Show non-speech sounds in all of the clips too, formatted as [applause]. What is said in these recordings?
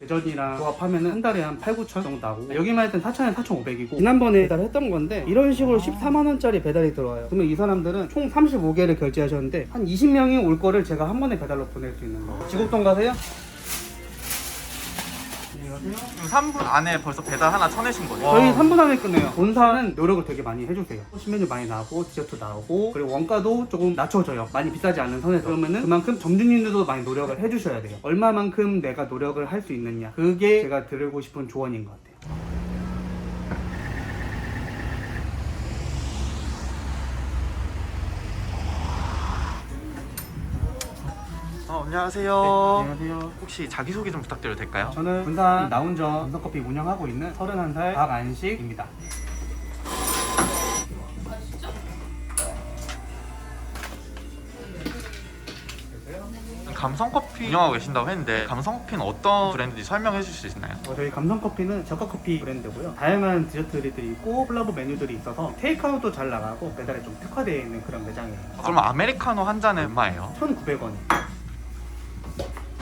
대전이랑 조합하면 한 달에 한 8, 9천 정도 나고. 여기만 했던 4천에 4,500이고. 지난번에 배달 했던 건데 이런 식으로 14만 원짜리 배달이 들어와요. 그러면 이 사람들은 총 35개를 결제하셨는데 한 20명이 올 거를 제가 한 번에 배달로 보낼 수 있는 거예요 지곡동 가세요? 지금 3분 안에 벌써 배달 하나 쳐내신 거죠? 저희 3분 안에 끝내요. 본사는 노력을 되게 많이 해주세요. 신메뉴 많이 나오고 디저트 나오고 그리고 원가도 조금 낮춰져요. 많이 비싸지 않은 선에서 그러면은 그만큼 점주님들도 많이 노력을 해주셔야 돼요. 얼마만큼 내가 노력을 할 수 있느냐 그게 제가 드리고 싶은 조언인 것 같아요. 어, 안녕하세요. 안녕하세요. 혹시 자기소개 좀 부탁드려도 될까요? 저는 군산 나운점 인서커피 운영하고 있는 31살 박안식입니다. 감성커피 운영하고 계신다고 했는데 감성커피는 어떤 브랜드인지 설명해 주실 수 있나요? 어, 저희 감성커피는 저가커피 브랜드고요. 다양한 디저트들이 있고 콜라보 메뉴들이 있어서 테이크아웃도 잘 나가고 배달에 좀 특화되어 있는 그런 매장이에요. 그러면 아메리카노 한 잔에 얼마예요? 1,900원.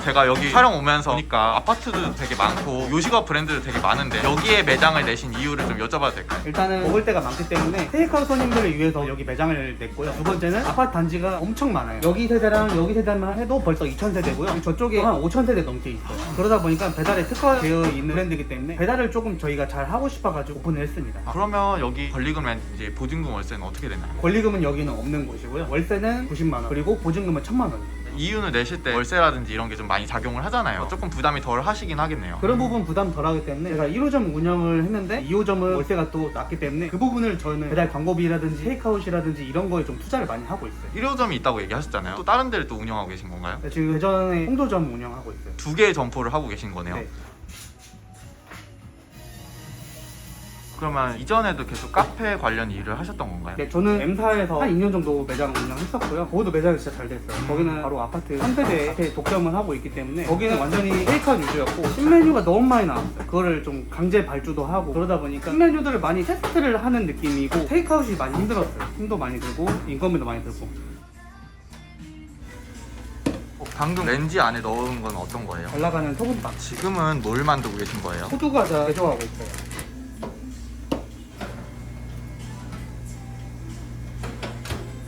제가 여기 촬영 오면서 보니까 아파트도 되게 많고 요식업 브랜드도 되게 많은데 여기에 매장을 내신 이유를 좀 여쭤봐도 될까요? 일단은 먹을 때가 많기 때문에 테이크아웃 손님들을 위해서 여기 매장을 냈고요. 두 번째는 아파트 단지가 엄청 많아요. 여기 세대랑 여기 세대만 해도 벌써 2,000세대고요. 저쪽에 한 5,000세대 넘게 있어요. 그러다 보니까 배달에 특화되어 있는 브랜드이기 때문에 배달을 조금 저희가 잘 하고 싶어가지고 오픈을 했습니다. 아, 그러면 여기 권리금이나 보증금 월세는 어떻게 되나요? 권리금은 여기는 없는 곳이고요. 월세는 90만 원, 그리고 보증금은 1,000만 원. 이윤을 내실 때 월세라든지 이런 게 좀 많이 작용을 하잖아요. 조금 부담이 덜 하시긴 하겠네요. 그런 부분 부담 덜하기 때문에 제가 1호점 운영을 했는데 2호점은 월세가 또 낮기 때문에 그 부분을 저는 배달 광고비라든지 테이크아웃이라든지 이런 거에 좀 투자를 많이 하고 있어요. 1호점이 있다고 얘기하셨잖아요. 또 다른 데를 또 운영하고 계신 건가요? 지금 대전에 홍도점 운영하고 있어요. 두 개의 점포를 하고 계신 거네요. 네. 그러면 이전에도 계속 카페 관련 일을 하셨던 건가요? 네, 저는 M사에서 한 2년 정도 매장 운영했었고요. 거기도 매장이 진짜 잘 됐어요. 거기는 바로 아파트 3세대 앞에 독점을 하고 있기 때문에 거기는 완전히 테이크아웃 위주였고 신메뉴가 너무 많이 나왔어요. 그거를 좀 강제 발주도 하고 그러다 보니까 신메뉴들을 많이 테스트를 하는 느낌이고 테이크아웃이 많이 힘들었어요. 힘도 많이 들고 인건비도 많이 들고 어, 방금 렌즈 안에 넣은 건 어떤 거예요? 잘 나가는 소금빵 지금은 뭘 만들고 계신 거예요? 호두 과자 제조하고 있어요.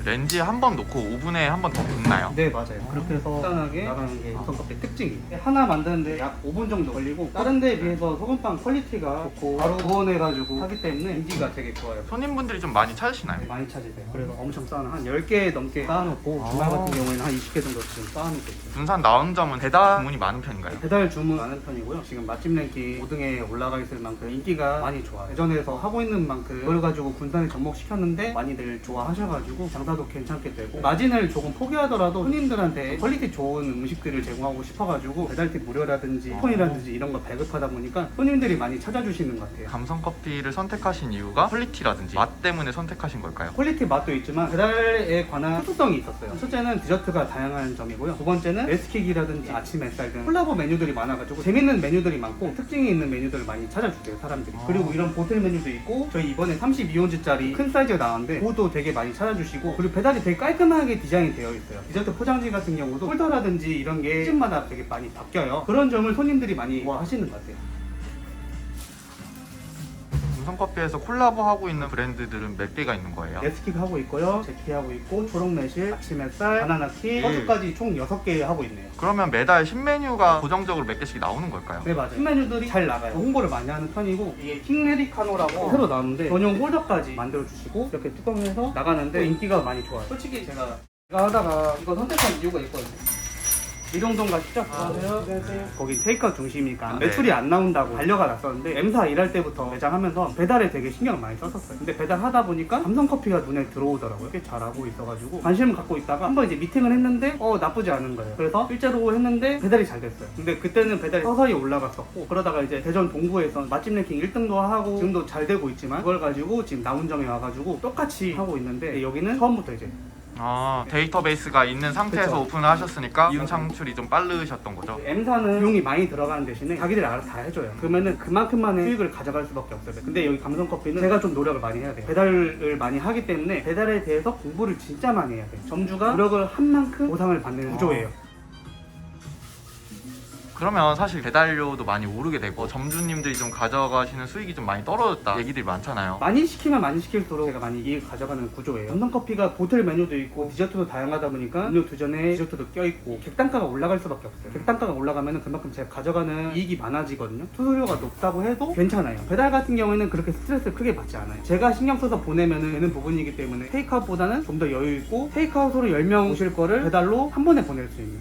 렌즈에 한 번 놓고 오븐에 한 번더 굽나요? 네 맞아요. 그렇게 해서 간단하게 나가는 게 우선 커피 특징이 하나 만드는데 약 5분 정도 걸리고 다른 데에 비해서 소금빵 퀄리티가 좋고 바로 구원해가지고 하기 때문에 인기가 되게 좋아요. 손님분들이 좀 많이 찾으시나요? 많이 찾으세요. 그래서 엄청 쌓아놓은 한 10개 넘게 쌓아놓고 아. 주말 같은 경우에는 한 20개 정도 지금 쌓아놓고 있어요. 군산 나운점은 배달 주문이 많은 편인가요? 배달 주문 많은 편이고요. 지금 맛집 랭킹 5등에 올라가 있을 만큼 인기가 많이 좋아요. 대전에서 하고 있는 만큼 그걸 가지고 군산에 접목시켰는데 많이들 좋아하셔가지고 장사 도 괜찮게 되고 마진을 조금 포기하더라도 손님들한테 퀄리티 좋은 음식들을 제공하고 싶어가지고 배달팁 무료라든지 쿠폰이라든지 이런 거 배급하다 보니까 손님들이 많이 찾아주시는 것 같아요. 감성 커피를 선택하신 이유가 퀄리티라든지 맛 때문에 선택하신 걸까요? 퀄리티 맛도 있지만 배달에 관한 특수성이 있었어요. 첫째는 디저트가 다양한 점이고요. 두 번째는 레스킥이라든지 아침 햇살 등 콜라보 메뉴들이 많아가지고 재밌는 메뉴들이 많고 특징이 있는 메뉴들을 많이 찾아주세요 사람들이. 아. 그리고 이런 보틀 메뉴도 있고 저희 이번에 32온즈짜리 큰 사이즈가 나왔는데 그것도 되게 많이 찾아주시고 그리고 배달이 되게 깔끔하게 디자인이 되어 있어요. 디저트 포장지 같은 경우도 홀더라든지 이런 게 시즌마다 되게 많이 바뀌어요. 그런 점을 손님들이 많이 좋아하시는 것 같아요. 감성 커피에서 콜라보 하고 있는 브랜드들은 몇 개가 있는 거예요? 레스킥 하고 있고요. 제키 하고 있고 초록매실, 아침 햇살, 바나나키, 음. 허브까지 총 6개 하고 있네요. 그러면 매달 신메뉴가 고정적으로 몇 개씩 나오는 걸까요? 네 맞아요. 신메뉴들이 잘 나가요. 홍보를 많이 하는 편이고 이게 킹메리카노라고 새로 나왔는데 전용 홀더까지 만들어 주시고 이렇게 뚜껑에서 나가는데 인기가 많이 좋아요. 솔직히 제가 제가 하다가 이거 선택한 이유가 있거든요. 미룡동 가시죠? 안녕하세요. 거기 테이크아웃 중심이니까 아, 네. 매출이 안 나온다고 반려가 났었는데 M사 일할 때부터 매장하면서 배달에 되게 신경을 많이 썼었어요. 근데 배달하다 보니까 삼성커피가 눈에 들어오더라고요. 꽤 잘하고 있어가지고 관심을 갖고 있다가 한번 이제 미팅을 했는데 어 나쁘지 않은 거예요. 그래서 실제로 했는데 배달이 잘 됐어요. 근데 그때는 배달이 서서히 올라갔었고 그러다가 이제 대전 동구에서 맛집 랭킹 1등도 하고 지금도 잘 되고 있지만 그걸 가지고 지금 나운점에 와가지고 똑같이 하고 있는데 여기는 처음부터 이제 아 데이터베이스가 있는 상태에서 그쵸. 오픈을 하셨으니까 이윤 창출이 좀 빠르셨던 거죠? M사는 비용이 많이 들어가는 대신에 자기들이 알아서 다 해줘요. 그러면은 그만큼만의 수익을 가져갈 수밖에 없어요. 근데 여기 감성커피는 제가 좀 노력을 많이 해야 돼요. 배달을 많이 하기 때문에 배달에 대해서 공부를 진짜 많이 해야 돼요. 점주가 노력을 한 만큼 보상을 받는 구조예요. 그러면 사실 배달료도 많이 오르게 되고 점주님들이 좀 가져가시는 수익이 좀 많이 떨어졌다 얘기들이 많잖아요. 많이 시키면 많이 시킬수록 제가 많이 이익 가져가는 구조예요. 삼성커피가 보틀 메뉴도 있고 디저트도 다양하다 보니까 음료 두 잔에 디저트도 껴있고 객단가가 올라갈 수밖에 없어요. 객단가가 올라가면 그만큼 제가 가져가는 이익이 많아지거든요. 수수료가 높다고 해도 괜찮아요. 배달 같은 경우에는 그렇게 스트레스를 크게 받지 않아요. 제가 신경 써서 보내면 되는 부분이기 때문에 테이크아웃보다는 좀 더 여유 있고 테이크아웃으로 10명 오실 거를 배달로 한 번에 보낼 수 있는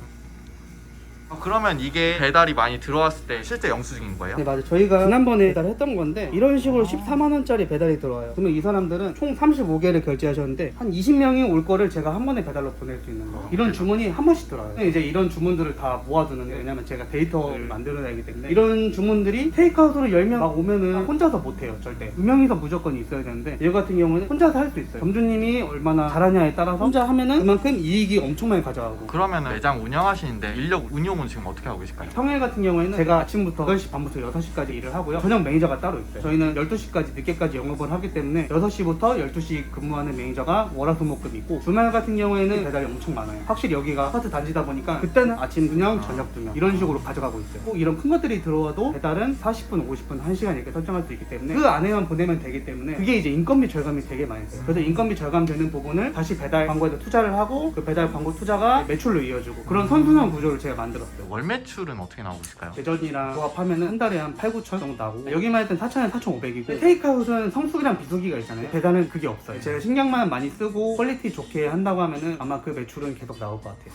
어, 그러면 이게 배달이 많이 들어왔을 때 실제 영수증인 거예요? 네 맞아요. 저희가 지난번에 배달했던 건데 이런 식으로 14만 원짜리 배달이 들어와요. 그러면 이 사람들은 총 35개를 결제하셨는데 한 20명이 올 거를 제가 한 번에 배달로 보낼 수 있는 거예요. 이런 주문이 한 번씩 들어와요. 근데 이제 이런 주문들을 다 모아두는데 왜냐면 제가 데이터를 만들어내기 때문에. 이런 주문들이 테이크아웃으로 10명 막 오면은 혼자서 못해요 절대. 두 명이서 무조건 있어야 되는데 얘 같은 경우는 혼자서 할 수 있어요. 점주님이 얼마나 잘하냐에 따라서 혼자 하면은 그만큼 이익이 엄청 많이 가져가고. 그러면 매장 운영하시는데 인력 운용 은 지금 어떻게 하고 계실까요? 평일 같은 경우에는 제가 아침부터 8시 반부터 6시까지 일을 하고요. 저녁 매니저가 따로 있어요. 저희는 12시까지 늦게까지 영업을 하기 때문에 6시부터 12시 근무하는 매니저가 월화수목금 있고 주말 같은 경우에는 배달이 엄청 많아요. 확실히 여기가 아파트 단지다 보니까 그때는 아침 2명, 저녁 2명 이런 식으로 가져가고 있어요. 꼭 이런 큰 것들이 들어와도 배달은 40분, 50분, 1시간 이렇게 설정할 수 있기 때문에 그 안에만 보내면 되기 때문에 그게 이제 인건비 절감이 되게 많이 돼요. 그래서 인건비 절감되는 부분을 다시 배달 광고에다 투자를 하고 그 배달 광고 투자가 매출로 이어지고 그런 선순환 구조를 제가 만들었어요. 월 매출은 어떻게 나오고 있을까요? 대전이랑 조합하면은 한 달에 한 8, 9천 정도 나고 여기만 했던 4천에 4,500이고 테이크아웃은 성수기랑 비수기가 있잖아요. 배달은 그게 없어요. 제가 신경만 많이 쓰고 퀄리티 좋게 한다고 하면은 아마 그 매출은 계속 나올 것 같아요.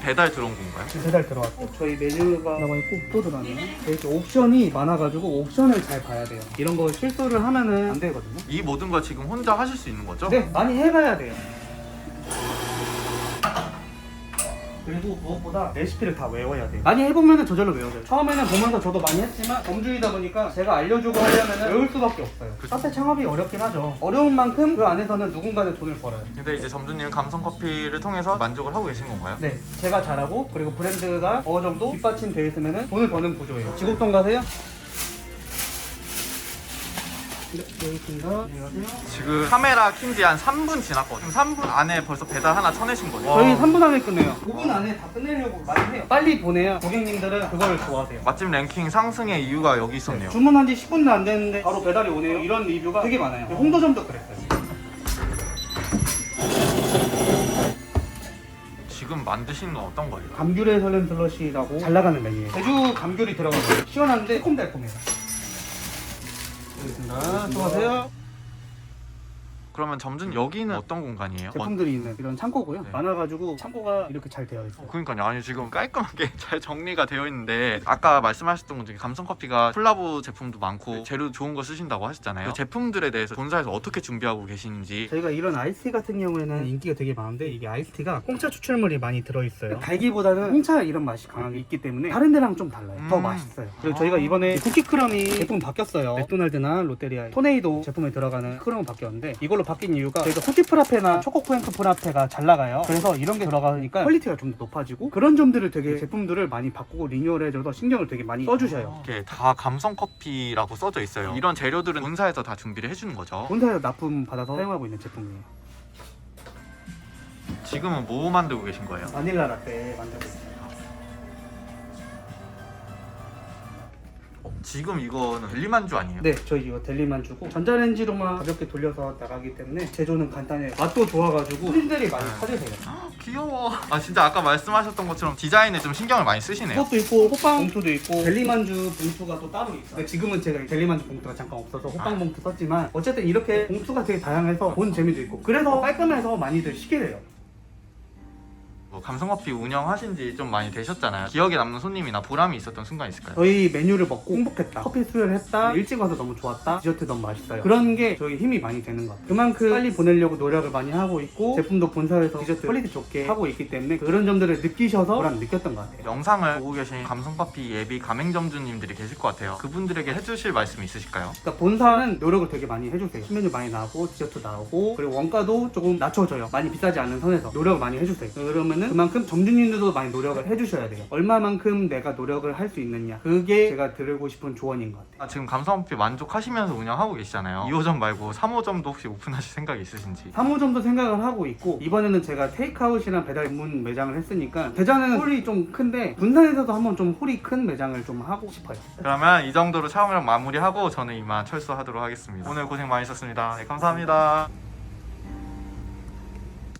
배달 들어온 건가요? 배달 들어왔고 저희 메뉴가 나와 있고 또 들어왔네요 이렇게 옵션이 많아가지고 옵션을 잘 봐야 돼요. 이런 거 실수를 하면은 안 되거든요. 이 모든 거 지금 혼자 하실 수 있는 거죠? 네 많이 해봐야 돼요 그리고 무엇보다 레시피를 다 외워야 돼요. 많이 해보면 저절로 외워져요. 처음에는 보면서 저도 많이 했지만 점주이다 보니까 제가 알려주고 하려면 외울 수밖에 없어요. 그쵸. 카페 창업이 어렵긴 하죠. 어려운 만큼 그 안에서는 누군가는 돈을 벌어요. 근데 이제 점주님 감성 커피를 통해서 만족을 하고 계신 건가요? 네, 제가 잘하고 그리고 브랜드가 어느 정도 뒷받침되어 있으면 돈을 버는 구조예요. 지곡동 가세요. 지금 카메라 킨지 한 3분 지났거든요. 지금 3분 안에 벌써 배달 하나 쳐내신 거예요. 저희 3분 안에 끝내요. 5분 안에 다 끝내려고 많이 해요. 빨리 보내야 고객님들은 그거를 좋아하세요. 맛집 랭킹 상승의 이유가 여기 있었네요. 주문한 지 10분도 안 됐는데 바로 배달이 오네요. 이런 리뷰가 되게 많아요. 홍도점도 그랬어요. 지금 만드시는 건 어떤 거예요? 감귤의 설렘 슬러시라고 잘 나가는 메뉴예요. 제주 감귤이 들어가고요. 시원한데 새콤달콤해요. 알겠습니다. 수고하세요. 그러면 점주님 여기는 어떤 공간이에요? 제품들이 있는 이런 창고고요. 네. 많아가지고 창고가 이렇게 잘 되어 있어요. 그러니까요. 아니 지금 깔끔하게 [laughs] 잘 정리가 되어 있는데 아까 말씀하셨던 것 중에 감성 커피가 콜라보 제품도 많고 재료 좋은 거 쓰신다고 하셨잖아요. 그 제품들에 대해서 본사에서 어떻게 준비하고 계시는지 저희가 이런 아이스티 같은 경우에는 인기가 되게 많은데 이게 아이스티가 홍차 추출물이 많이 들어있어요. 달기보다는 홍차 이런 맛이 강하게 있기 때문에 다른 데랑 좀 달라요. 더 음. 맛있어요. 그리고 아. 저희가 이번에 쿠키 크럼이 제품 바뀌었어요. 맥도날드나 롯데리아 토네이도 제품에 들어가는 크럼은 바뀌었는데 이걸로 바뀐 이유가 저희가 쿠키 프라페나 초코 쿠앤크 프라페가 잘 나가요. 그래서 이런 게 들어가니까 퀄리티가 좀 더 높아지고 그런 점들을 되게 제품들을 많이 바꾸고 리뉴얼해줘서 신경을 되게 많이 써주셔요. 이게 다 감성 커피라고 써져 있어요. 이런 재료들은 본사에서 다 준비를 해주는 거죠. 본사에서 납품 받아서 사용하고 있는 제품이에요. 지금은 뭐 만들고 계신 거예요? 바닐라 라떼 만들고 있어요. 지금 이거는 델리만주 아니에요? 네, 저희 이거 델리만 주고 전자레인지로만 가볍게 돌려서 나가기 때문에 제조는 간단해요. 맛도 좋아가지고 손님들이 많이 찾으세요. 귀여워. 아 진짜 아까 말씀하셨던 것처럼 디자인에 좀 신경을 많이 쓰시네요. 그것도 있고 호빵 봉투도 있고 델리만주 봉투가 또 따로 있어요. 근데 지금은 제가 델리만주 봉투가 잠깐 없어서 호빵 봉투 썼지만 어쨌든 이렇게 봉투가 되게 다양해서 본 재미도 있고 그래서 깔끔해서 많이들 시게 돼요. 뭐 감성커피 운영하신 지 좀 많이 되셨잖아요. 기억에 남는 손님이나 보람이 있었던 순간 있을까요? 저희 메뉴를 먹고 행복했다. 커피 수혈 했다. 일찍 와서 너무 좋았다. 디저트 너무 맛있어요. 그런 게 저희 힘이 많이 되는 것 같아요. 그만큼 빨리 보내려고 노력을 많이 하고 있고 제품도 본사에서 디저트 퀄리티 좋게 하고 있기 때문에 그런 점들을 느끼셔서 보람 느꼈던 것 같아요. 영상을 보고 계신 감성커피 예비 가맹점주님들이 계실 것 같아요. 그분들에게 해주실 말씀 있으실까요? 그러니까 본사는 노력을 되게 많이 해주세요. 신메뉴 많이 나오고 디저트 나오고 그리고 원가도 조금 낮춰줘요. 많이 비싸지 않은 선에서 노력을 많이 해주세요. 그러면 은 거는 그만큼 점주님들도 많이 노력을 해주셔야 돼요. 얼마만큼 내가 노력을 할 수 있느냐. 그게 제가 드리고 싶은 조언인 것 같아요. 아, 지금 감성커피 만족하시면서 운영하고 계시잖아요 2호점 말고 3호점도 혹시 오픈하실 생각이 있으신지 3호점도 생각을 하고 있고 이번에는 제가 테이크아웃이랑 배달 전문 매장을 했으니까 대전에는 홀이 좀 큰데 분산에서도 한번 좀 홀이 큰 매장을 좀 하고 싶어요. 그러면 이 정도로 촬영을 마무리하고 저는 이만 철수하도록 하겠습니다 오늘 고생 많으셨습니다 네, 감사합니다